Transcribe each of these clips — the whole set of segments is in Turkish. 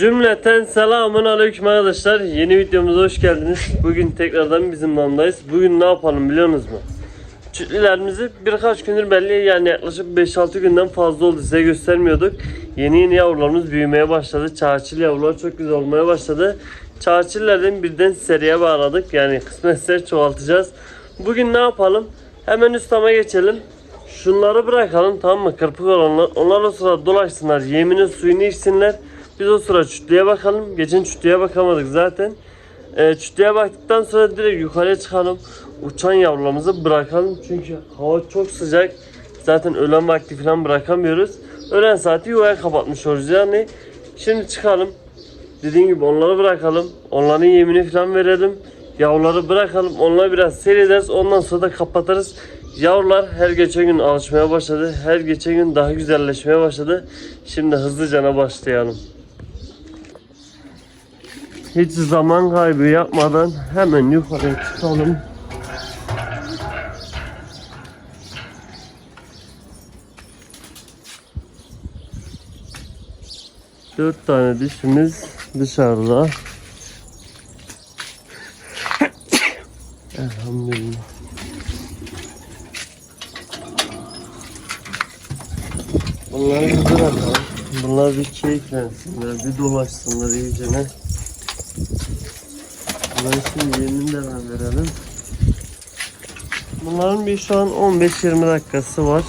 Cümleten selamun aleyküm arkadaşlar. Yeni videomuza hoş geldiniz. Bugün tekrardan bizim damdayız. Bugün ne yapalım biliyor musunuz mu? Çütlülerimizi birkaç gündür belli yani yaklaşık 5-6 günden fazla oldu size göstermiyorduk. Yeni yeni yavrularımız büyümeye başladı. Çağçıl yavrular çok güzel olmaya başladı. Çağçıllerden birden seriye bağladık. Yani kısmetse çoğaltacağız. Bugün ne yapalım? Hemen üstama geçelim. Şunları bırakalım tamam mı? Kırpık olanlar. Onlar o sırada dolaşsınlar. Yeminin suyunu içsinler. Biz o sıra çütlüye bakalım. Geçen çütlüye bakamadık zaten. Ee, çütlüye baktıktan sonra direkt yukarıya çıkalım. Uçan yavrularımızı bırakalım. Çünkü hava çok sıcak. Zaten öğlen vakti falan bırakamıyoruz. Öğlen saati yuvaya kapatmış olacağız yani. Şimdi çıkalım. Dediğim gibi onları bırakalım. Onların yemini falan verelim. Yavruları bırakalım. Onları biraz seyrederiz. Ondan sonra da kapatırız. Yavrular her geçen gün alışmaya başladı. Her geçen gün daha güzelleşmeye başladı. Şimdi hızlıca başlayalım. Hiç zaman kaybı yapmadan hemen yukarıya çıkalım. Dört tane dişimiz dışarıda. Elhamdülillah. Bunları bir bırakalım. Bunlar bir keyiflensinler, bir dolaşsınlar iyicene. Bunların şimdi yemini de ben verelim. Bunların bir şu an 15-20 dakikası var.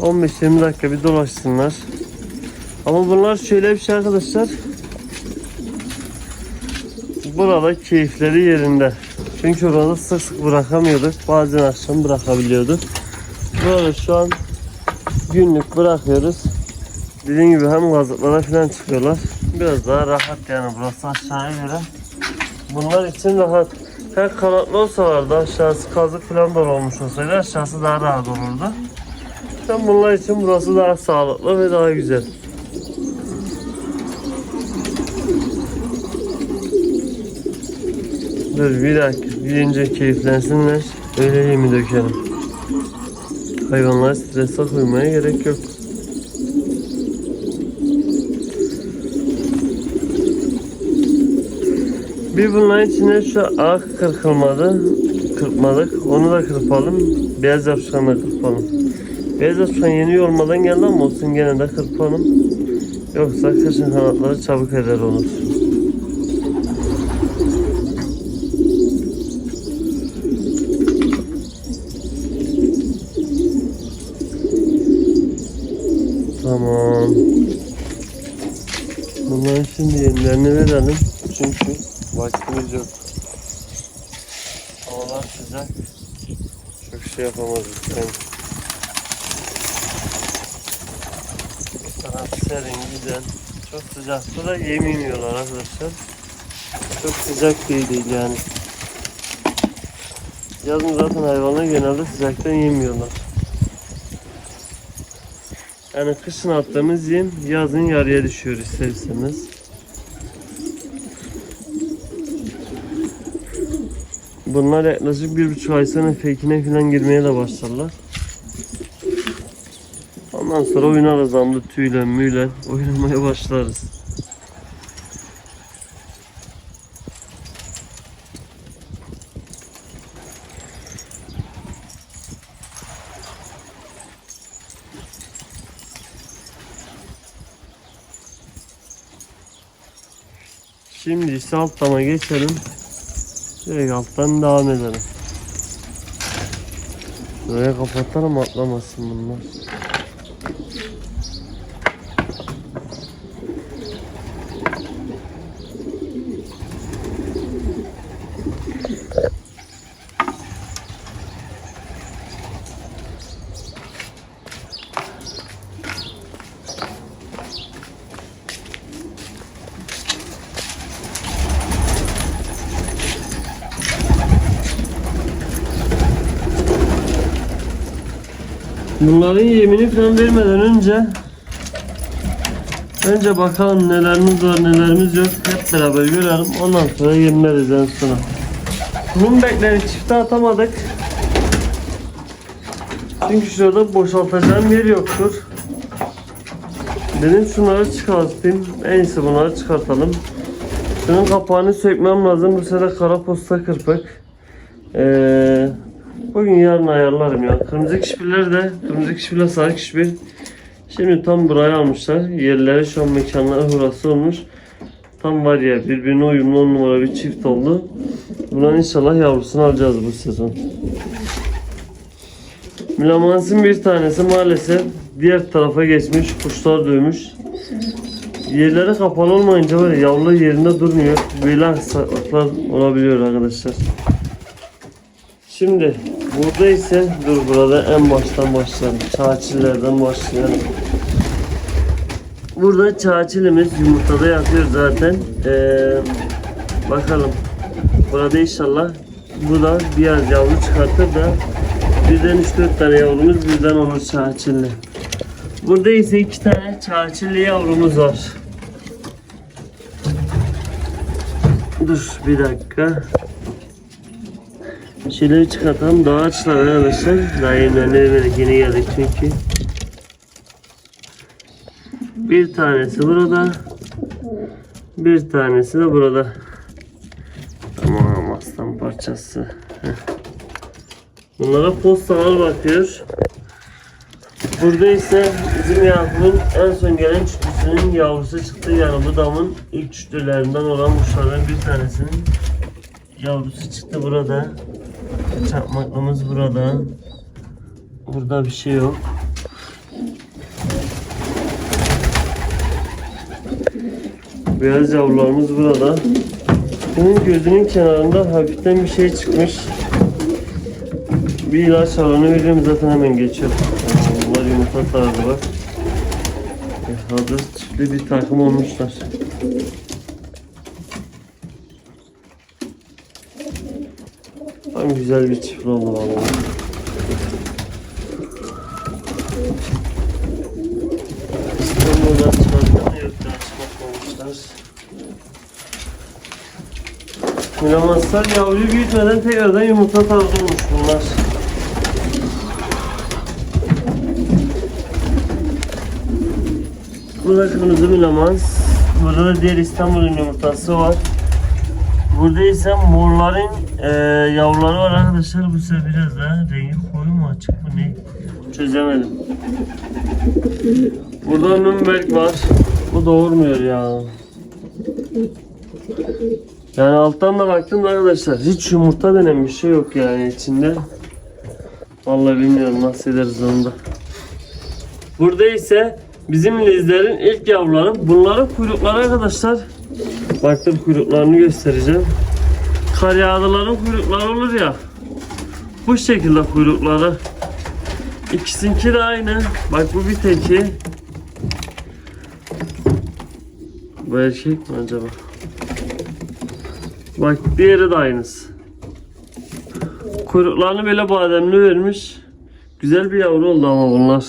15-20 dakika bir dolaşsınlar. Ama bunlar şöyle bir şey arkadaşlar. Burada keyifleri yerinde. Çünkü orada sık sık bırakamıyorduk. Bazen akşam bırakabiliyorduk. Böyle şu an günlük bırakıyoruz. Dediğim gibi hem gazıklara falan çıkıyorlar. Biraz daha rahat yani burası aşağıya göre. Bunlar için rahat. Her kanatlı olsalardı aşağısı kazık falan da olmuş olsaydı aşağısı daha rahat olurdu. Sen bunlar için burası daha sağlıklı ve daha güzel. Dur bir dakika. Bir önce keyiflensinler. Öyle yemi dökelim. Hayvanlar strese koymaya gerek yok. Bir bunların içine şu ak kırkılmadı. Kırpmadık. Onu da kırpalım. Beyaz yapışkanı da kırpalım. Beyaz yapışkan yeni olmadan geldi ama olsun gene de kırpalım. Yoksa kışın kanatları çabuk eder olur. Tamam. Bunların şimdi yemlerini verelim. Çünkü vaktimiz yok. Havalar sıcak. Çok şey yapamazız. Yani. Taraf serin, güzel. Çok sıcakta da yem yemiyorlar arkadaşlar. Çok sıcak değil, değil yani. Yazın zaten hayvanlar genelde sıcaktan yemiyorlar. Yani kışın attığımız yem yazın yarıya düşüyor ister Bunlar yaklaşık bir buçuk ay sonra fekine falan girmeye de başlarlar. Ondan sonra oynarız amlı tüyle müyle oynamaya başlarız. Şimdi ise altlama geçelim. Direkt alttan devam edelim. Buraya kapatalım atlamasın bunlar. Bunların yemini falan vermeden önce Önce bakalım nelerimiz var nelerimiz yok hep beraber görelim ondan sonra yem vereceğiz sonra. Rumbekleri çifte atamadık. Çünkü şurada boşaltacağım yer yoktur. Dedim şunları çıkartayım. En iyisi bunları çıkartalım. Şunun kapağını sökmem lazım. Bu sefer kara posta kırpık. Ee, bugün yarın ayarlarım ya. Kırmızı kişbiler de kırmızı kişbiler sarı kişbil. Şimdi tam buraya almışlar. Yerleri şu an mekanları burası olmuş. Tam var ya birbirine uyumlu on numara bir çift oldu. Bundan inşallah yavrusunu alacağız bu sezon. Milamans'ın bir tanesi maalesef diğer tarafa geçmiş. Kuşlar dövmüş. Yerleri kapalı olmayınca ya yavru yerinde durmuyor. Böyle aksaklıklar olabiliyor arkadaşlar. Şimdi burada ise dur burada en baştan başlayalım. Çağçillerden başlayalım. Burada çağçilimiz yumurtada yatıyor zaten. Ee, bakalım. Burada inşallah bu da biraz yavru çıkartır da birden 3-4 tane yavrumuz birden olur çağçilli. Burada ise iki tane çağçilli yavrumuz var. Dur bir dakika. Şeyleri çıkartalım. Daha açlar arkadaşlar. Daha vermedik. Yeni geldik çünkü. Bir tanesi burada. Bir tanesi de burada. Tamam aslan parçası. Bunlara postalar bakıyor. Burada ise bizim Yakup'un en son gelen çütüsünün yavrusu çıktı. Yani bu damın ilk çütülerinden olan kuşlardan bir tanesinin yavrusu çıktı burada. Çakmaklımız burada. Burada bir şey yok. Beyaz yavrularımız burada. Bunun gözünün kenarında hafiften bir şey çıkmış. Bir ilaç alanı veriyorum zaten hemen geçiyor. Bunlar yumurta tarzı var. E, Hazır çiftli bir takım olmuşlar. Tam güzel bir çiftli oldu vallahi. İstanbul'dan yavruyu büyütmeden tekrardan yumurta tarzı olmuş bunlar. Burada kırmızı milamans. Burada da diğer İstanbul'un yumurtası var. Burada ise morların e, yavruları var arkadaşlar. Bu sefer biraz daha rengi koyu mu açık mı ne? Çözemedim. Burada Nürnberg var. Bu doğurmuyor ya. Yani alttan da baktım da arkadaşlar hiç yumurta denen bir şey yok yani içinde. Vallahi bilmiyorum nasıl ederiz onu da. Burada ise bizim lizlerin ilk yavruları. Bunların kuyrukları arkadaşlar. Baktım kuyruklarını göstereceğim. Kar yağdıların kuyrukları olur ya. Bu şekilde kuyrukları. İkisinki de aynı. Bak bu bir teki. Bu erkek mi acaba? Bak diğeri de aynısı. Kuyruklarını böyle bademli vermiş. Güzel bir yavru oldu ama bunlar.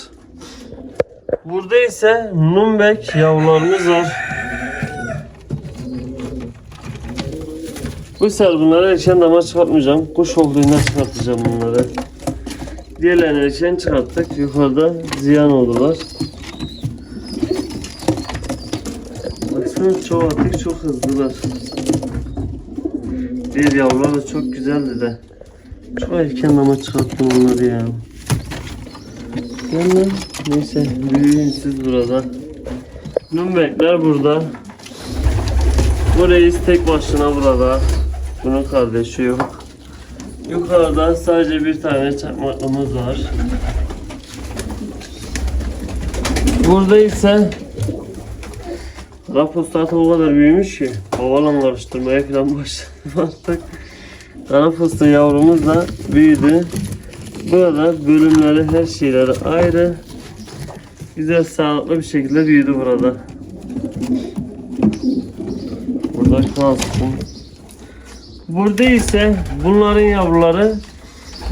Burada ise Numbek yavrularımız var. Bu sefer bunları erken dama çıkartmayacağım. Kuş olduğunda çıkartacağım bunları. Diğerlerini erken çıkarttık. Yukarıda ziyan oldular. Baksana çok atik çok hızlılar. Bir yavrular da çok güzeldi de. Çok erken dama çıkarttım onları ya. Yani neyse büyüyün siz burada. Numbekler burada. Bu reis tek başına burada. Bunun kardeşi yok. Yukarıda sadece bir tane çakmaklımız var. Burada ise Rapostata o kadar büyümüş ki havalan karıştırmaya falan başladım artık. Kara yavrumuz da büyüdü. Burada bölümleri her şeyleri ayrı. Güzel sağlıklı bir şekilde büyüdü burada. Burada kalsın. Burada ise bunların yavruları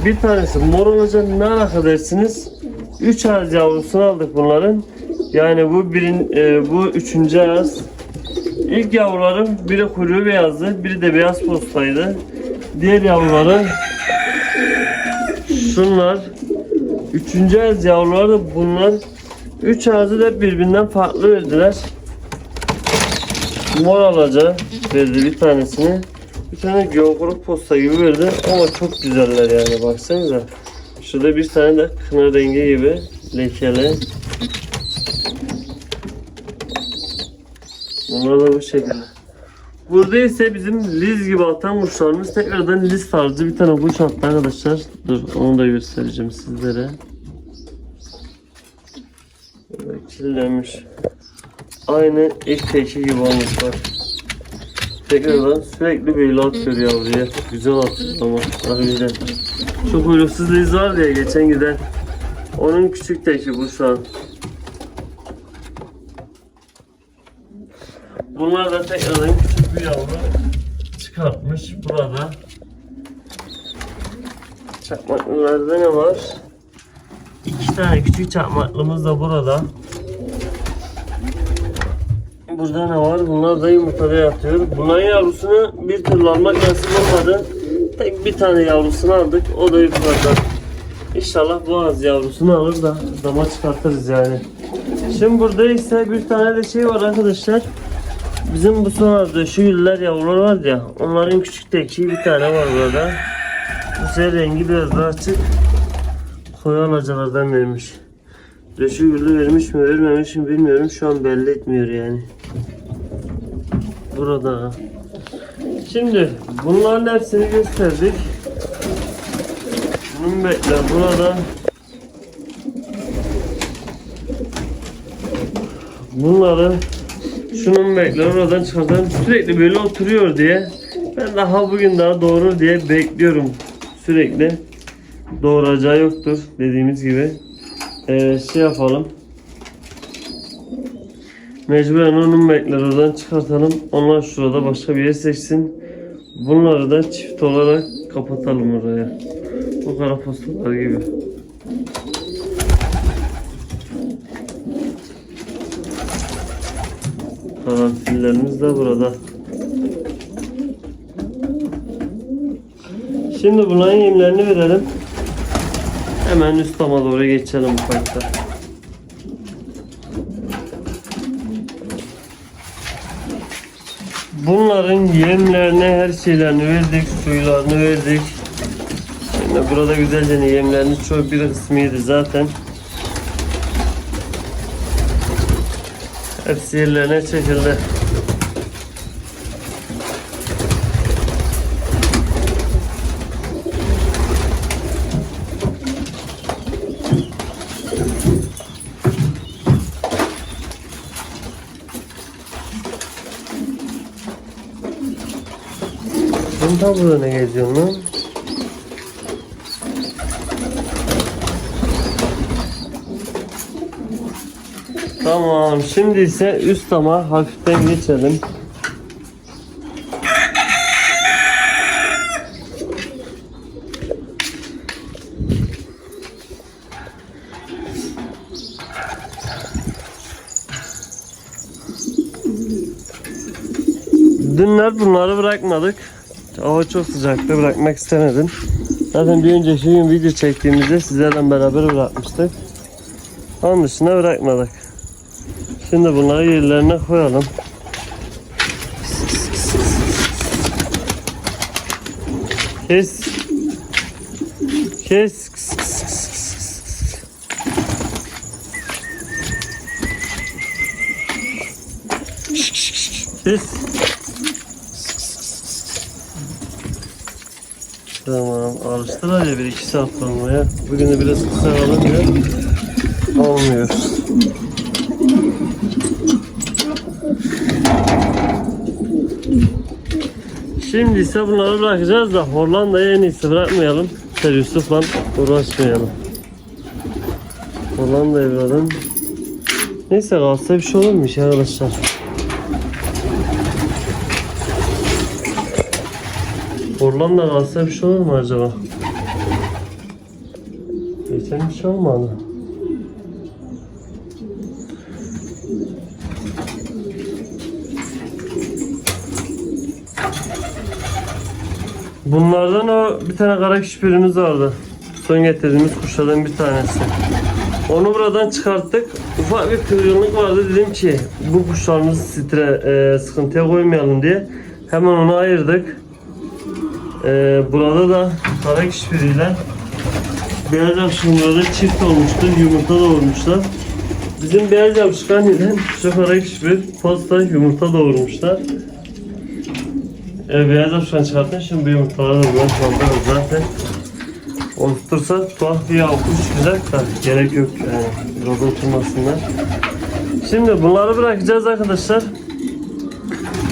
bir tanesi mor olacak ne alaka dersiniz? 3 ayaz yavrusunu aldık bunların. Yani bu birin e, bu üçüncü ayaz. İlk yavruların biri kuyruğu beyazdı, biri de beyaz postaydı. Diğer yavruları şunlar. Üçüncü ayaz yavruları da bunlar Üç ağzı da birbirinden farklı verdiler. Mor alaca verdi bir tanesini. Bir tane geokrop posta gibi verdi ama çok güzeller yani baksanıza. Şurada bir tane de kına rengi gibi lekeli. Bunlar da bu şekilde. Burada ise bizim liz gibi atan kuşlarımız tekrardan liz tarzı bir tane kuş attı arkadaşlar. Dur onu da göstereceğim sizlere. Kirlenmiş. Aynı ilk teki gibi olmuş bak. Tekrardan sürekli böyle atıyor yavruya. Güzel atıyor ama harbiden. Şu kuyruksuz liz var ya geçen giden. Onun küçük teki bu şu an. Bunlar da tekrardan küçük bir yavru çıkartmış burada. Çakmaklılarda ne var? İki tane küçük çakmaklımız da burada. Burada ne var? Bunlar da yumurtada yatıyor. Bunların yavrusunu bir türlü almak nasip olmadı. Tek bir tane yavrusunu aldık. O da yukarıda. İnşallah boğaz yavrusunu alır da dama çıkartırız yani. Şimdi burada ise bir tane de şey var arkadaşlar. Bizim bu sonlarda şu güller yavrular var ya onların küçük teki bir tane var burada. Bu sefer rengi biraz daha açık. Koyu alacalardan vermiş. Reşi güllü vermiş mi vermemiş mi bilmiyorum şu an belli etmiyor yani. Burada. Şimdi bunların hepsini gösterdik. Bunun bekle burada. Bunları şunun bekle oradan çıkartalım. Sürekli böyle oturuyor diye. Ben daha bugün daha doğurur diye bekliyorum. Sürekli doğuracağı yoktur dediğimiz gibi. Ee, şey yapalım mecburen onun bekler oradan çıkartalım onlar şurada başka bir yer seçsin bunları da çift olarak kapatalım oraya bu kara postalar gibi karanfillerimiz de burada. Şimdi bunların yemlerini verelim. Hemen üst tama doğru geçelim ufakta. Bunların yemlerini her şeylerini verdik, suylarını verdik. Şimdi burada güzelce yemlerini çok bir kısmıydı zaten. Hepsi yerlerine çekildi. Sen da burada ne geziyorsun lan? Tamam şimdi ise üst tama hafiften geçelim. Dünler bunları bırakmadık. Çok sıcaktı bırakmak istemedim. Zaten bir önceki gün video çektiğimizde sizlerle beraber bırakmıştık. Onun dışında bırakmadık. Şimdi bunları yerlerine koyalım. Kes. Kes. Kes. Tamam alıştılar ya bir iki saat olmaya. Bugün de biraz kısa alınca olmuyor. Şimdi ise bunları bırakacağız da Hollanda'ya en iyisi bırakmayalım. İşte Yusuf'la uğraşmayalım. Hollanda'ya bırakalım. Neyse kalsa bir şey olurmuş arkadaşlar. Hollanda kalsa bir şey olur mu acaba? Geçen bir şey olmadı. Bunlardan o bir tane kara küçpürümüz vardı. Son getirdiğimiz kuşlardan bir tanesi. Onu buradan çıkarttık. Ufak bir kırgınlık vardı. Dedim ki bu kuşlarımızı stre, e, sıkıntıya koymayalım diye. Hemen onu ayırdık. E, burada da kara kişbiriyle beyaz akşamları çift olmuştu. Yumurta doğurmuşlar. Bizim beyaz yapışkan ile şu kara kişbir posta yumurta doğurmuşlar. E, beyaz yapışkan çıkarttım. Şimdi bu yumurtaları da buradan kaldırırız zaten. Otursa tuhaf bir yavruş çıkacak da gerek yok yani. Biraz oturmasınlar. Şimdi bunları bırakacağız arkadaşlar.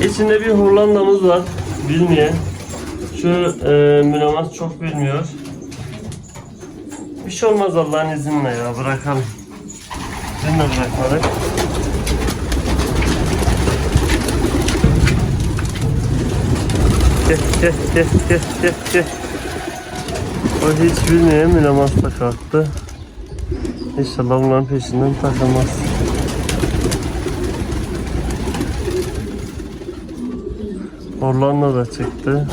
İçinde bir Hollanda'mız var. Bilmeyen. Şu e, Mülamaz çok bilmiyor. Bir şey olmaz Allah'ın izniyle ya bırakalım. Dün de bırakmadık. Gel gel gel gel gel gel. O hiç bilmeyen Mülamaz da kalktı. İnşallah bunların peşinden takılmaz. Orlando da çıktı.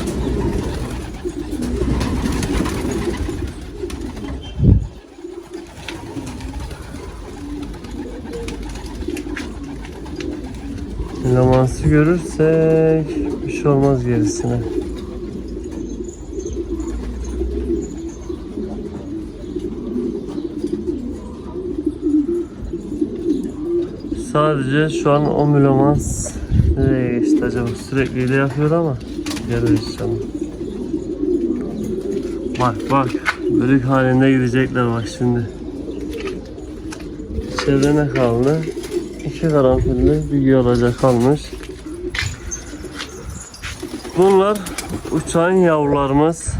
Lamansı görürsek bir şey olmaz gerisine. Sadece şu an o mülamans nereye geçti acaba? Sürekli öyle yapıyor ama gelir inşallah. Bak bak bölük halinde gidecekler bak şimdi. İçeride ne kaldı? İki karanfilli bir yolacak kalmış. Bunlar uçan yavrularımız.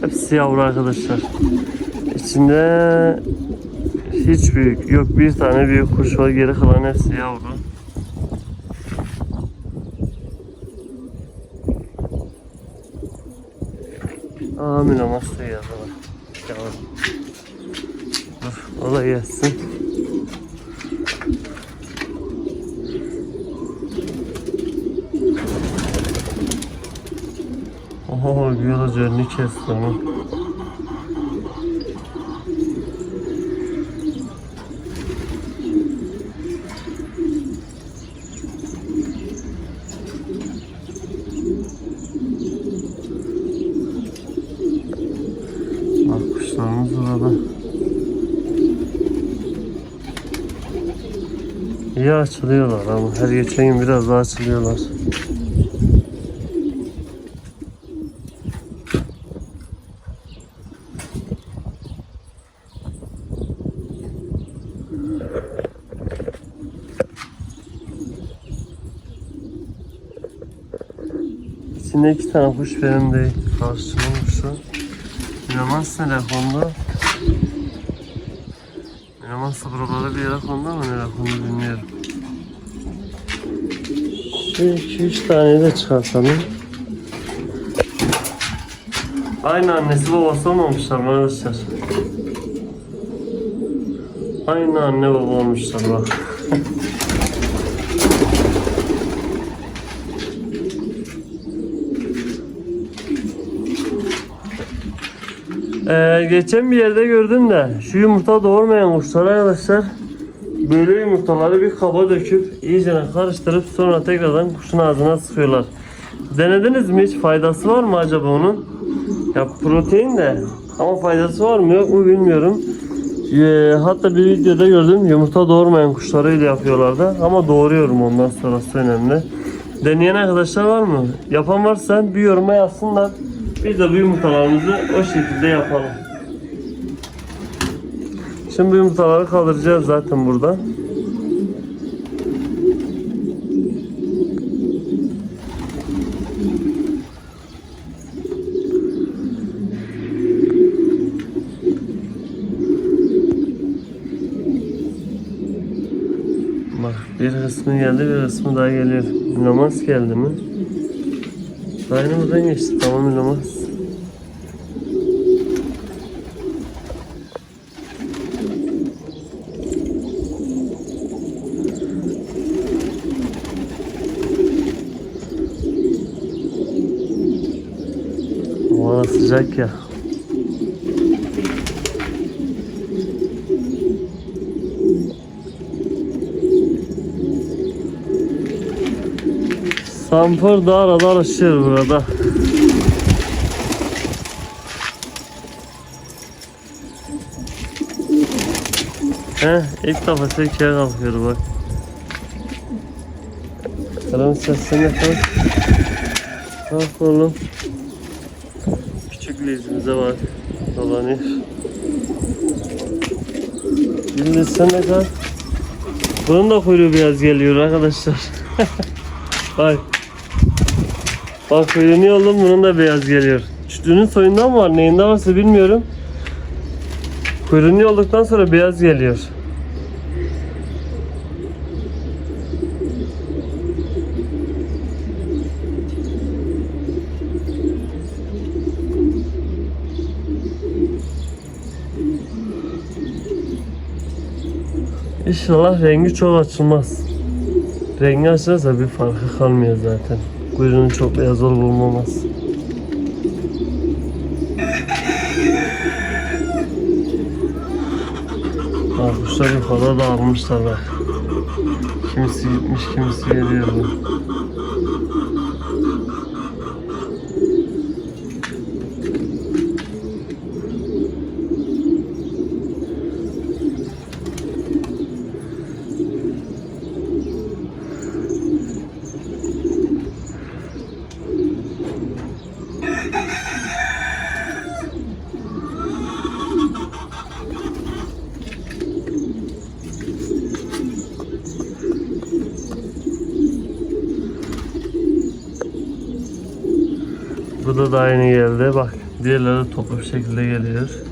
Hepsi yavru arkadaşlar. İçinde hiç büyük yok bir tane büyük kuş var geri kalan hepsi yavru. Amin amasya yazalım. Yavru. Dur o da gelsin. Önünü kesti. Bak kuşlarımız burada. İyi açılıyorlar ama her geçen gün biraz daha açılıyorlar. İçinde iki tane kuş benim değil. Karşımın kuşu. Bilemez nereye kondu. Bilemezse buralara bir yere kondu ama nereye kondu bilmiyorum. Şu iki üç tane de çıkartalım. Aynı annesi babası olmamışlar mı arkadaşlar? Aynı anne baba olmuşlar bak. Ee, geçen bir yerde gördüm de şu yumurta doğurmayan kuşlar arkadaşlar böyle yumurtaları bir kaba döküp iyice karıştırıp sonra tekrardan kuşun ağzına sıkıyorlar. Denediniz mi hiç? Faydası var mı acaba onun? Ya protein de ama faydası var mı yok mu bilmiyorum. Ee, hatta bir videoda gördüm yumurta doğurmayan kuşları öyle yapıyorlardı ama doğuruyorum ondan sonrası önemli. Deneyen arkadaşlar var mı? Yapan varsa bir yoruma yazsınlar. Biz de bu yumurtalarımızı o şekilde yapalım. Şimdi yumurtaları kaldıracağız zaten buradan. Bak bir kısmı geldi bir kısmı daha geliyor. Namaz geldi mi? Aynı buradan geçti tamam namaz. Hava sıcak ya. Sampır dağ dağ aşıyor burada. He, ilk defa Türkiye'ye kalkıyor bak. Adam sesini yapalım. Kalk oğlum. Küçük lizimize bak. Dolanıyor. De kalk. Bunun da kuyruğu biraz geliyor arkadaşlar. bak. Bak kuyruğunu oğlum bunun da beyaz geliyor. Çütünün soyundan mı var neyinde varsa bilmiyorum. Kuyruğunu olduktan sonra beyaz geliyor. İnşallah rengi çok açılmaz. Rengi açılırsa bir farkı kalmıyor zaten. Kuyruğunun çok beyaz olup olmaması. Bak kuşlar yukarıda dağılmışlar bak. Kimisi gitmiş, kimisi geliyor. Bu da aynı geldi. Bak diğerleri toplu bir şekilde geliyor.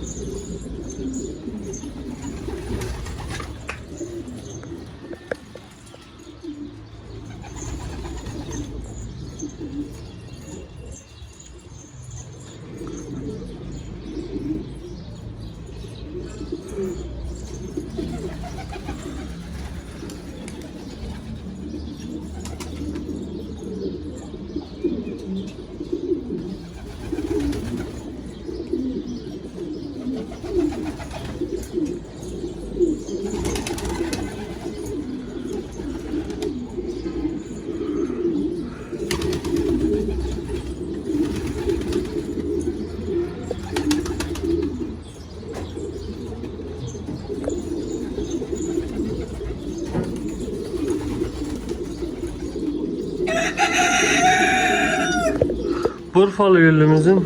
Burfalı güllümüzün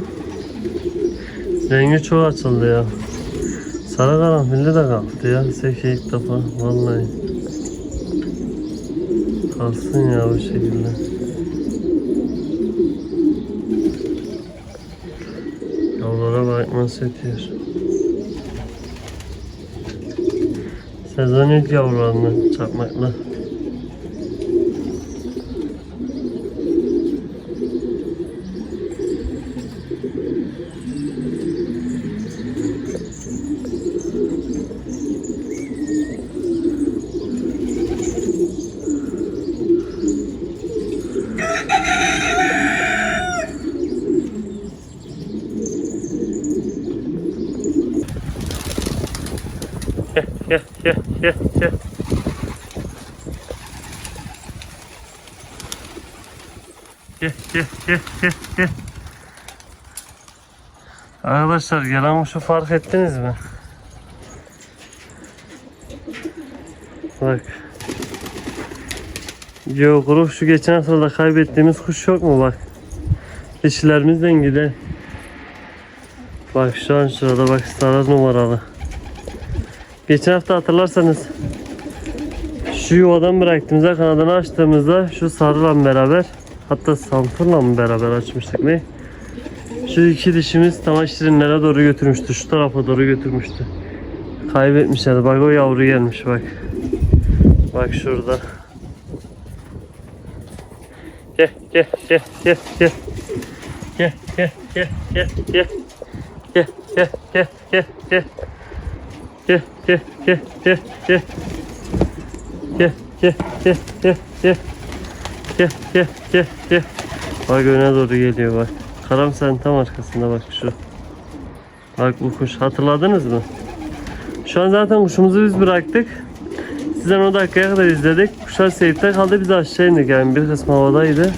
rengi çok açıldı ya. Sarı karanfilli de kalktı ya. Seki ilk defa vallahi. Kalsın ya bu şekilde. Yavrulara bak nasıl ötüyor. Sezon ilk yavrularını çakmakla. Gel gel gel gel gel. Gel gel gel gel. Arkadaşlar gelen kuşu fark ettiniz mi? Bak. Yo grup şu geçen haftada kaybettiğimiz kuş yok mu bak. Dişilerimizden giden. Bak şu an şurada bak sarı numaralı. Geçen hafta hatırlarsanız şu yuvadan bıraktığımızda kanadını açtığımızda şu sarıla beraber hatta sanfırla mı beraber açmıştık ne? Şu iki dişimiz tam şirinlere doğru götürmüştü. Şu tarafa doğru götürmüştü. Kaybetmişlerdi. Bak o yavru gelmiş bak. Bak şurada. Gel gel gel gel gel. Gel gel gel gel gel. Gel gel gel gel gel. Gel gel gel gel. Gel gel gel gel gel. Gel gel gel gel. Bak öne doğru geliyor bak. Karam sen tam arkasında bak şu. Bak bu kuş hatırladınız mı? Şu an zaten kuşumuzu biz bıraktık. Sizden o dakikaya kadar izledik. Kuşlar seyirte kaldı biz aşağı indik yani bir kısmı havadaydı.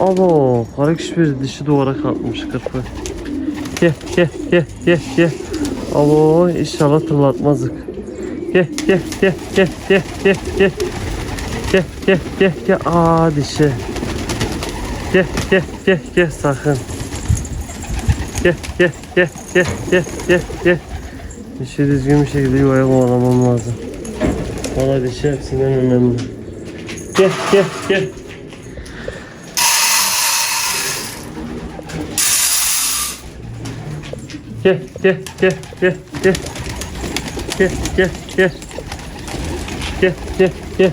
Abo kara bir dişi duvara kalkmış kırpı. Gel gel gel gel gel. Abo inşallah tırlatmazdık. Gel gel gel gel gel gel gel. Gel gel gel gel. Aa dişi. Gel gel gel gel sakın. Gel gel gel gel gel gel gel. Dişi düzgün bir şekilde yuvaya kovalamam lazım. Valla dişi hepsinden önemli. Gel gel gel. Gel gel gel gel gel. Gel gel gel. Gel gel gel.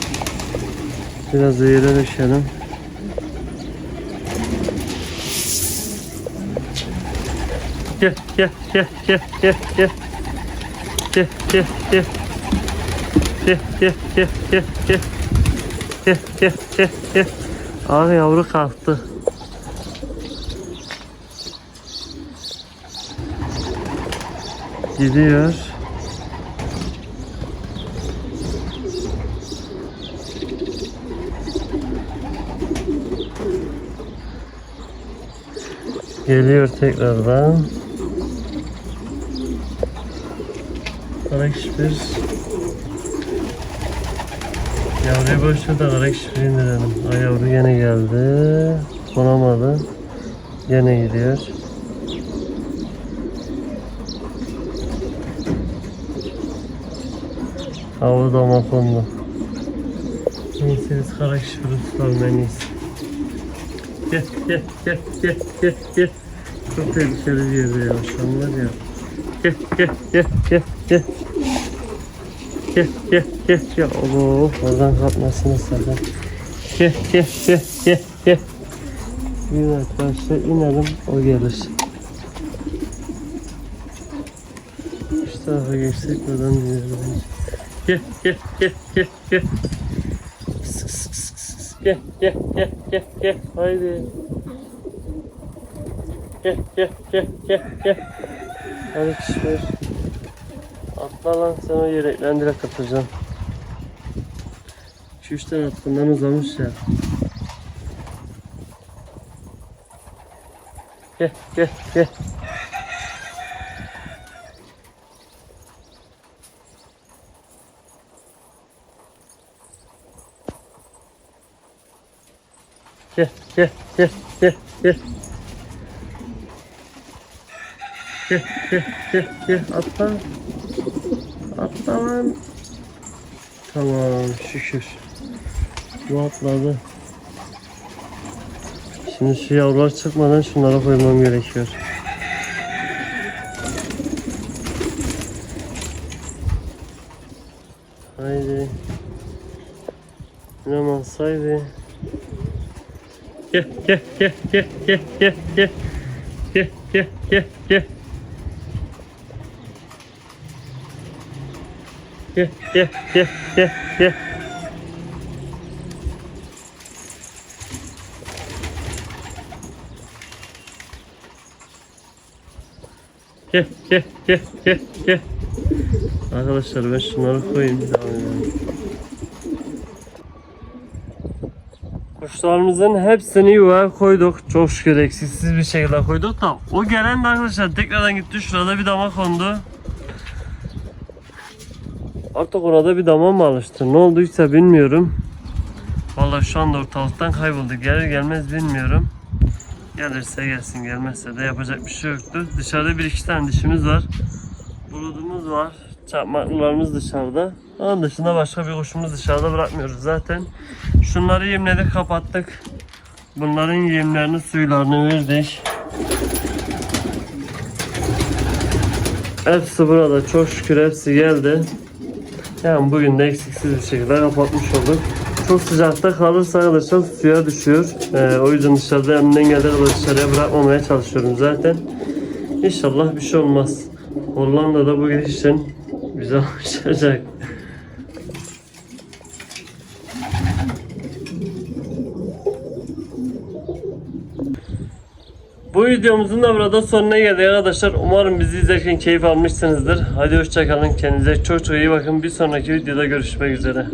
Biraz da yere döşelim. Gel gel gel gel gel gel. Gel gel gel. Gel gel gel gel gel. Gel gel gel gel. Abi yavru kalktı. Gidiyor. Geliyor tekrardan. Karak bir Yavruyu boş ver de karak bir indirelim. Ay yavru yine geldi. Konamadı. Yine gidiyor. Hava dama kondu. Neyse biz kara kişfiri tutalım en iyisi. Gel gel gel gel gel gel. Çok tehlikeli bir yerde ya şu an var ya. Gel gel gel gel gel. Gel gel gel gel. Allah oradan kalkmasını sakın. Gel gel gel gel gel. Bir arkadaşlar inelim o gelir. Şu tarafa geçsek oradan gidelim. Gel gel gel gel gel. Gel gel gel gel gel. Haydi. Gel gel gel gel gel. Hadi kişiler. Atla lan yelekten direkt atacağım. 2-3 tane attığından uzamış ya. Gel gel gel. Gel gel gel gel gel. Gel gel gel gel atla. Atla. Tamam şükür. Bu atladı. Şimdi şu yavrular çıkmadan şunlara koymam gerekiyor. Haydi. Yaman saydı. Gel gel gel gel gel gel gel. Gel gel gel gel. Gel gel gel gel. Arkadaşlar ben şunları koyayım. Devam edelim. Kuşlarımızın hepsini yuvaya koyduk. Çok şükür eksiksiz bir şekilde koyduk da o gelen de arkadaşlar tekrardan gitti şurada bir dama kondu. Artık orada bir dama mı alıştı? Ne olduysa bilmiyorum. Vallahi şu anda ortalıktan kayboldu. Gelir gelmez bilmiyorum. Gelirse gelsin gelmezse de yapacak bir şey yoktur. Dışarıda bir iki tane dişimiz var. Buludumuz var. Çakmaklılarımız dışarıda. Onun dışında başka bir kuşumuz dışarıda bırakmıyoruz zaten. Şunları yemledik kapattık. Bunların yemlerini suylarını verdik. Hepsi burada çok şükür hepsi geldi. Yani bugün de eksiksiz bir şekilde kapatmış olduk. Çok sıcakta kalırsa arkadaşlar suya düşüyor. Ee, o yüzden dışarıda elimden geldiği kadar dışarıya bırakmamaya çalışıyorum zaten. İnşallah bir şey olmaz. Hollanda'da bu gidişten güzel başlayacak. Bu videomuzun da burada sonuna geldik arkadaşlar. Umarım bizi izlerken keyif almışsınızdır. Hadi hoşçakalın. Kendinize çok çok iyi bakın. Bir sonraki videoda görüşmek üzere.